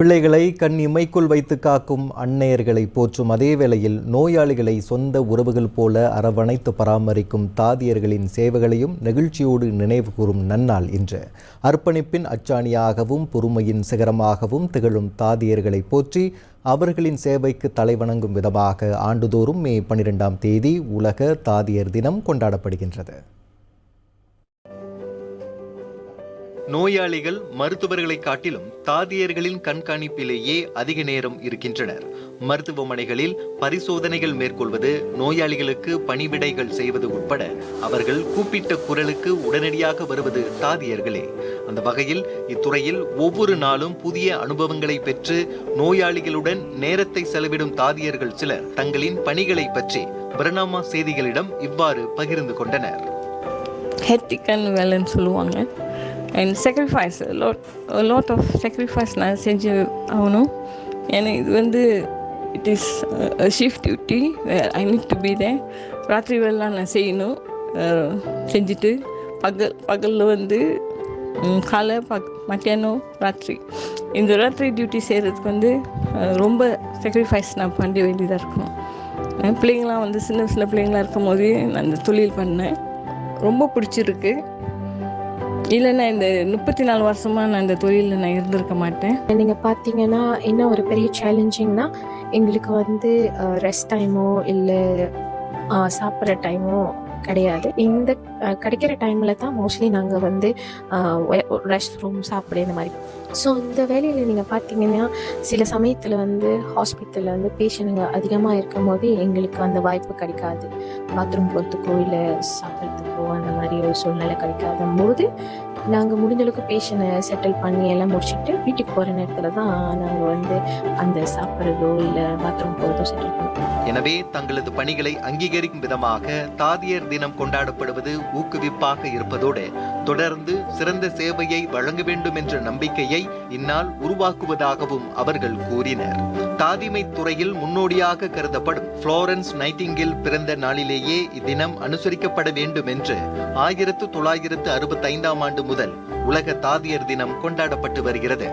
பிள்ளைகளை கண் இமைக்குள் வைத்து காக்கும் அன்னையர்களை போற்றும் அதே வேளையில் நோயாளிகளை சொந்த உறவுகள் போல அரவணைத்து பராமரிக்கும் தாதியர்களின் சேவைகளையும் நெகிழ்ச்சியோடு நினைவு கூறும் நன்னாள் இன்று. அர்ப்பணிப்பின் அச்சாணியாகவும் பொறுமையின் சிகரமாகவும் திகழும் தாதியர்களை போற்றி அவர்களின் சேவைக்கு தலைவணங்கும் விதமாக ஆண்டுதோறும் மே பனிரெண்டாம் தேதி உலக தாதியர் தினம் கொண்டாடப்படுகின்றது. நோயாளிகள் மருத்துவர்களை காட்டிலும் தாதியர்களின் கண்காணிப்பிலேயே அதிக நேரம் இருக்கின்றனர். மருத்துவமனைகளில் பரிசோதனைகள் மேற்கொள்வது நோயாளிகளுக்கு பணிவிடைகள் செய்வது உட்பட அவர்கள் கூப்பிட்ட குரலுக்கு உடனடியாக வருவது தாதியர்களே. அந்த வகையில் இத்துறையில் ஒவ்வொரு நாளும் புதிய அனுபவங்களை பெற்று நோயாளிகளுடன் நேரத்தை செலவிடும் தாதியர்கள் சிலர் தங்களின் பணிகளை பற்றி பிரணாமா செய்திகளிடம் இவ்வாறு பகிர்ந்து கொண்டனர். ஹெட்டிக்கன் வேலைன்னு சொல்லுவாங்க. And sacrifice lot lot of sacrifice நான் செஞ்சு ஆகணும். ஏன்னா இது வந்து it is shift duty I need to be there ராத்திரி வேலைலாம் நான் செய்யணும். செஞ்சுட்டு பகல் பகலில் வந்து காலை பக் மத்தியானம் ராத்திரி. இந்த ராத்திரி டியூட்டி செய்கிறதுக்கு வந்து ரொம்ப சாக்ரிஃபைஸ் நான் பண்ண வேண்டியதாக இருக்கும். பிள்ளைங்களாம் வந்து சின்ன சின்ன பிள்ளைங்களாக இருக்கும் போது நான் அந்த தொழில் பண்ணேன். ரொம்ப பிடிச்சிருக்கு. இல்லைன்னா இந்த முப்பத்தி நாலு வருஷமாக நான் இந்த தொழிலில் நான் இருந்திருக்க மாட்டேன். நீங்கள் பார்த்தீங்கன்னா என்ன ஒரு பெரிய சேலஞ்சிங்னா எங்களுக்கு வந்து ரெஸ்ட் டைமோ இல்லை சாப்பிட்ற டைமோ கிடையாது. இந்த கிடைக்கிற டைமில் தான் மோஸ்ட்லி நாங்கள் வந்து ரெஸ்ட் ரூம் சாப்பிடு இந்த மாதிரி. ஸோ இந்த வேலையில் நீங்கள் பார்த்தீங்கன்னா சில சமயத்தில் வந்து ஹாஸ்பிட்டலில் வந்து பேஷண்ட்டுங்க அதிகமாக இருக்கும் போது எங்களுக்கு அந்த வாய்ப்பு கிடைக்காது. பாத்ரூம் போகிறதுக்கோ இல்லை சாப்பிட்றதுக்கோ அந்த மாதிரி ஒரு சூழ்நிலை கிடைக்காத போது நாங்கள் முடிஞ்ச அளவுக்கு பேஷண்ட்டை செட்டில் பண்ணி எல்லாம் முடிச்சுட்டு வீட்டுக்கு போகிற நேரத்தில் தான் நாங்கள் வந்து அந்த சாப்பிட்றதோ இல்லை பாத்ரூம் போகிறதோ செட்டில் பண்ணுவோம். எனவே தங்களது பணிகளை அங்கீகரிக்கும் விதமாக தாதியர் தினம் கொண்டாடப்படுவது ஊக்குவிப்பாக இருப்பதோடு தொடர்ந்து சிறந்த சேவையை வழங்க வேண்டும் என்ற நம்பிக்கையை இந்நாள் உருவாக்குவதாகவும் அவர்கள் கூறினர். தாதிமை துறையில் முன்னோடியாக கருதப்படும் புளோரன்ஸ் நைட்டிங்கில் பிறந்த நாளிலேயே இத்தினம் அனுசரிக்கப்பட வேண்டும் என்று ஆயிரத்து தொள்ளாயிரத்து அறுபத்தைந்தாம் ஆண்டு முதல் உலக தாதியர் தினம் கொண்டாடப்பட்டு வருகிறது.